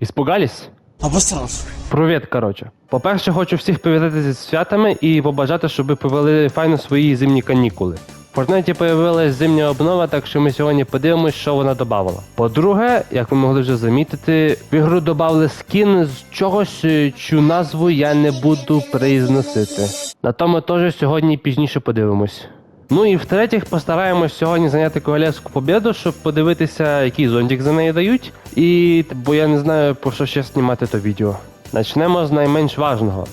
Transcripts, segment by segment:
Іспугались? Обосрався. Привіт, коротше. По-перше, хочу всіх привітати зі святами і побажати, щоб ви провели файно свої зимні канікули. В Фортнайті появилась зимня обнова, так що ми сьогодні подивимось, що вона додавала. По-друге, як ви могли вже замітити, в ігру додали скін з чогось, е, чию назву я не буду произносити. На тому теж сьогодні пізніше подивимось. Ну і в-третіх, постараємось сьогодні зайняти королевську побіду, щоб подивитися, який зонтик за неї дають. І бо я не знаю, про що ще знімати то відео. Начнемо з найменш важного.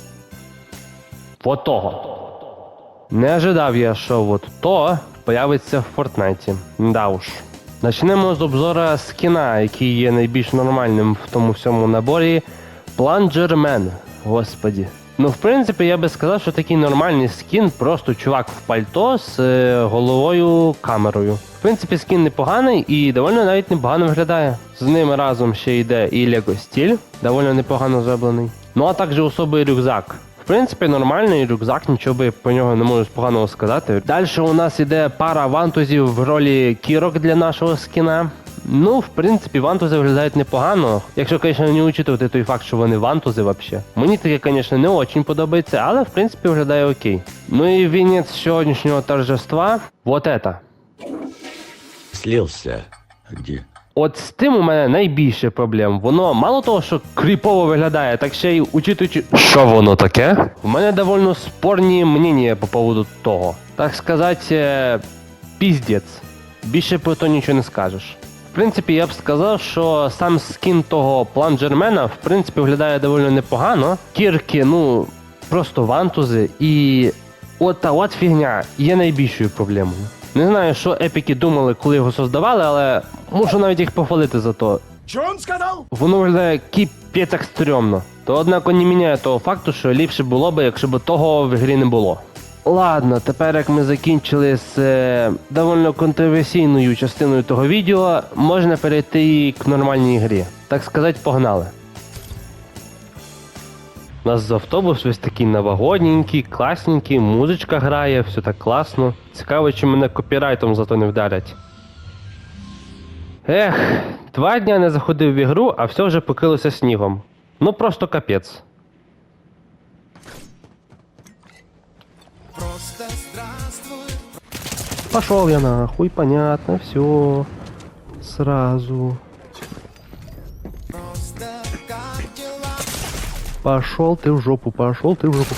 Вот того. Не ожидав я, що от то появиться в Фортнайті. Да уж. Начнемо з обзора скіна, який є найбільш нормальним в тому всьому наборі. Планджермен. Господі. Ну, в принципі, я би сказав, що такий нормальний скін, просто чувак в пальто з е, головою камерою. В принципі, скін непоганий і доволі навіть непогано виглядає. З ним разом ще йде і Lego стіль, доволі непогано зроблений. Ну а також особий рюкзак. В принципі, нормальний рюкзак, нічого би про нього не можу поганого сказати. Далі у нас іде пара вантузів в ролі кірок для нашого скіна. Ну, в принципі, вантузи виглядають непогано. Якщо, звісно, не учитувати той факт, що вони вантузи взагалі. Мені таке, звісно, не дуже подобається, але в принципі виглядає окей. Ну і вінець сьогоднішнього торжества вот это. Слился. Где? От з тим у мене найбільше проблем. Воно мало того, що кріпово виглядає, так ще й учитуючи, що воно таке. В мене довольно спорні мнення по поводу того. Так сказати, е, піздець. Більше про то нічого не скажеш. В принципі, я б сказав, що сам скін того планджермена, в принципі, виглядає доволі непогано. Кірки, ну, просто вантузи, і от та от фігня є найбільшою проблемою. Не знаю, що епіки думали, коли його создавали, але мушу навіть їх похвалити за то. Він сказав? Воно виглядає кіпець як стрьомно. То однак не міняє того факту, що ліпше було б, якщо б того в грі не було. Ладно, тепер як ми закінчили з е, доволі контроверсійною частиною того відео, можна перейти к нормальній грі. Так сказати, погнали. У нас автобус весь такий новогодненький, класненький, музичка грає, все так класно. Цікаво, чи мене копірайтом зато не вдарять. Ех, два дня не заходив в ігру, а все вже покрилося снігом. Ну просто капець. Пошел я нахуй, понятно, все. Сразу. Пошел ты в жопу, пошел ты в жопу.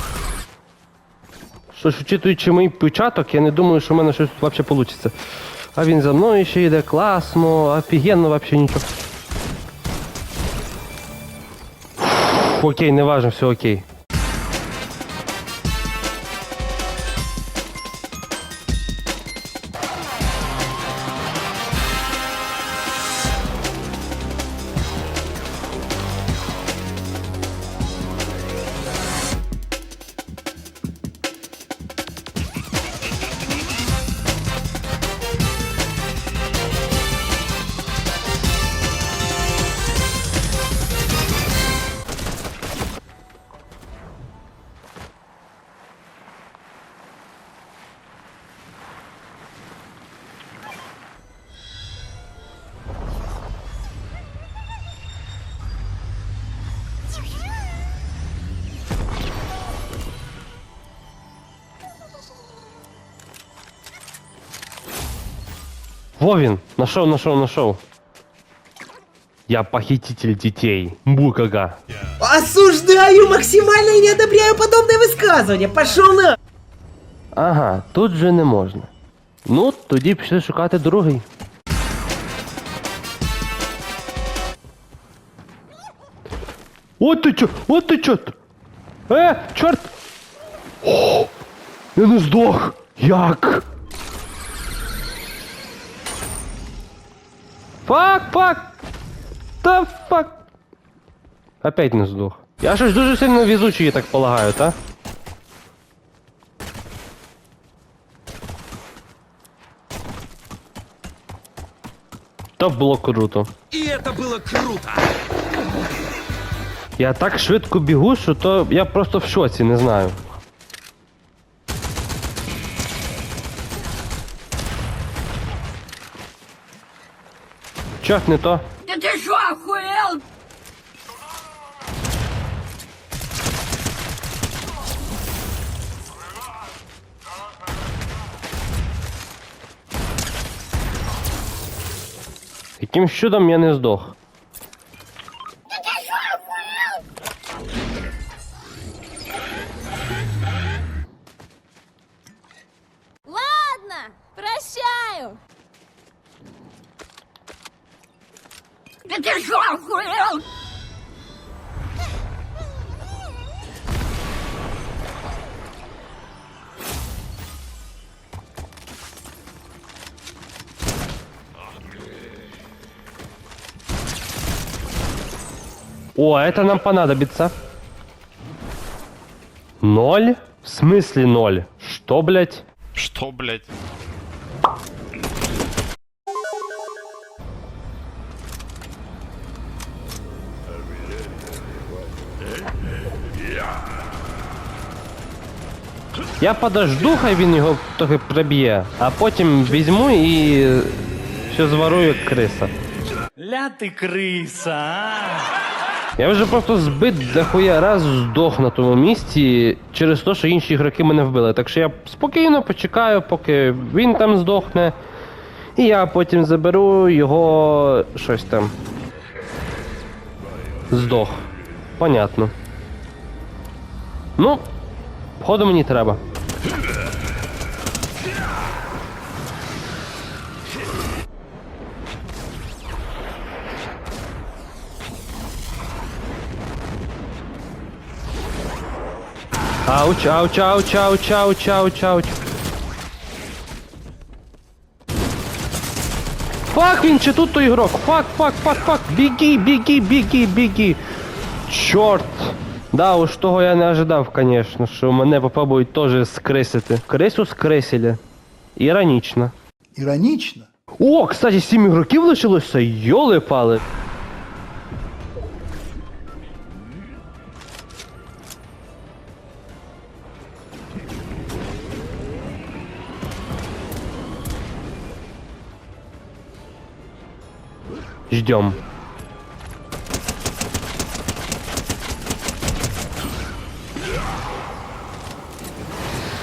Що ж, учитуючи мій початок, я не думаю, що в мене щось взагалі вийде. А він за мною ще йде класно, офігенно вообще нічого. Фу, Окей, не важно, все окей. Во він! Нашов, нашов, нашов. Я похититель детей. Букага. Осуждаю максимально и не одобряю подобное высказывание. Пошел на... Ага, тут же не можна. Ну, тоді пішли шукати другий. От ти чо, от ти чо. Е, чорт! О, я не здох. Як? Фак, фак! Та фак! Опять не здох. Я щось дуже сильно везучий, я так полагаю, та? То було круто. І це було круто. Я так швидко бігу, що то я просто в шоці, не знаю. Черт, не то. Да ты шо, охуел? Яким чудом я не здох. Ладно, прощаю. Да ты что, охуел? О, это нам понадобится. Ноль? В смысле ноль? Что, блядь? Что, блядь? Я подожду, хай він його трохи приб'є, а потім візьму і все зворую як криса. Ля ти криса, а? Я вже просто збит дохуя раз здох на тому місці через те, що інші ігроки мене вбили. Так що я спокійно почекаю, поки він там здохне. І я потім заберу його щось там. Здох. Понятно. Ну, ходу мені треба. Ауч, ауч, ауч, ауч, ауч, ауч, ауч. Фак, він чи тут той ігрок? Фак, фак, фак, фак. Біги, біги, біги, біги. Чорт. Да, уж того я не ожидав, конечно, що мене попробують теж скрисити. Крису скрисили. Іронічно. Іронічно. О, кстати, сім ігроків лишилося, йоли пали. Ждем.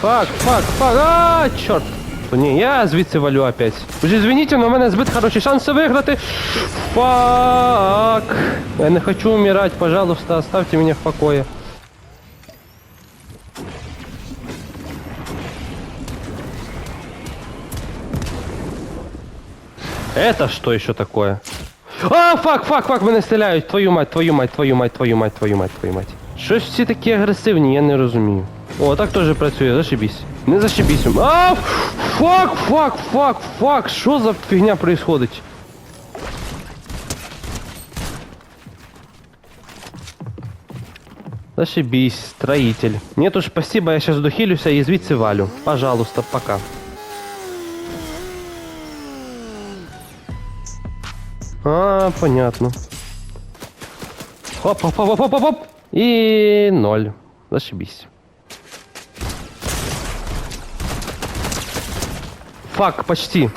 Фак, фак, фак, а, чорт. То ні, я звідси валю опять. Уже извините, но у мене збит хороші шанси виграти. Фак. Я не хочу умирать, пожалуйста, оставьте меня в покое. Это что еще такое? А, фак, фак, фак, мене стріляють. Твою мать, твою мать, твою мать, твою мать, твою мать, твою мать. Щось всі такі агресивні, я не розумію. О, так теж працює, зашибісь. Не зашибісь. А, фак, фак, фак, фак, що за фігня происходить? Зашибись, строитель. Нет уж, спасибо, я сейчас дохилюся и звідси валю. Пожалуйста, пока. А, понятно. Хоп, хоп, хоп, хоп, хоп, хоп. И ноль. Зашибись. Фак, почти.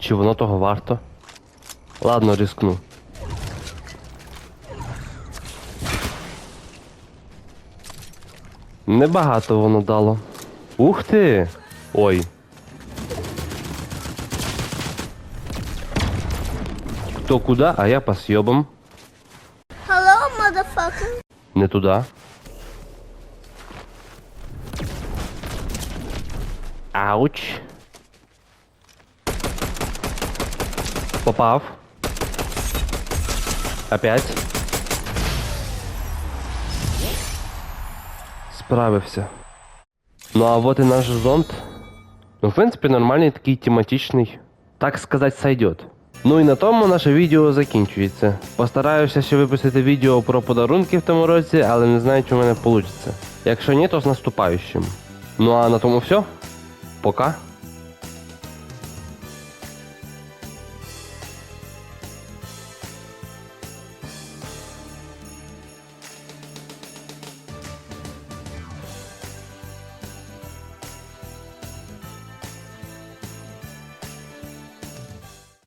Чи воно того варто? Ладно, рискну. Небагато воно дало. Ух ти! Ой. Хто куди, а я по съебам. Hello, motherfucker. Не туди. Ауч. Попав. Опять. Справився. Ну а вот и наш зонт. Ну, в принципі, нормальний такий тематичний, так сказать, сойдет. Ну і на тому наше відео закінчується. Постараюся ще випустити відео про подарунки в тому році, але не знаю, чи в мене вийде. Якщо ні, то з наступаючим. Ну а на тому все. Пока.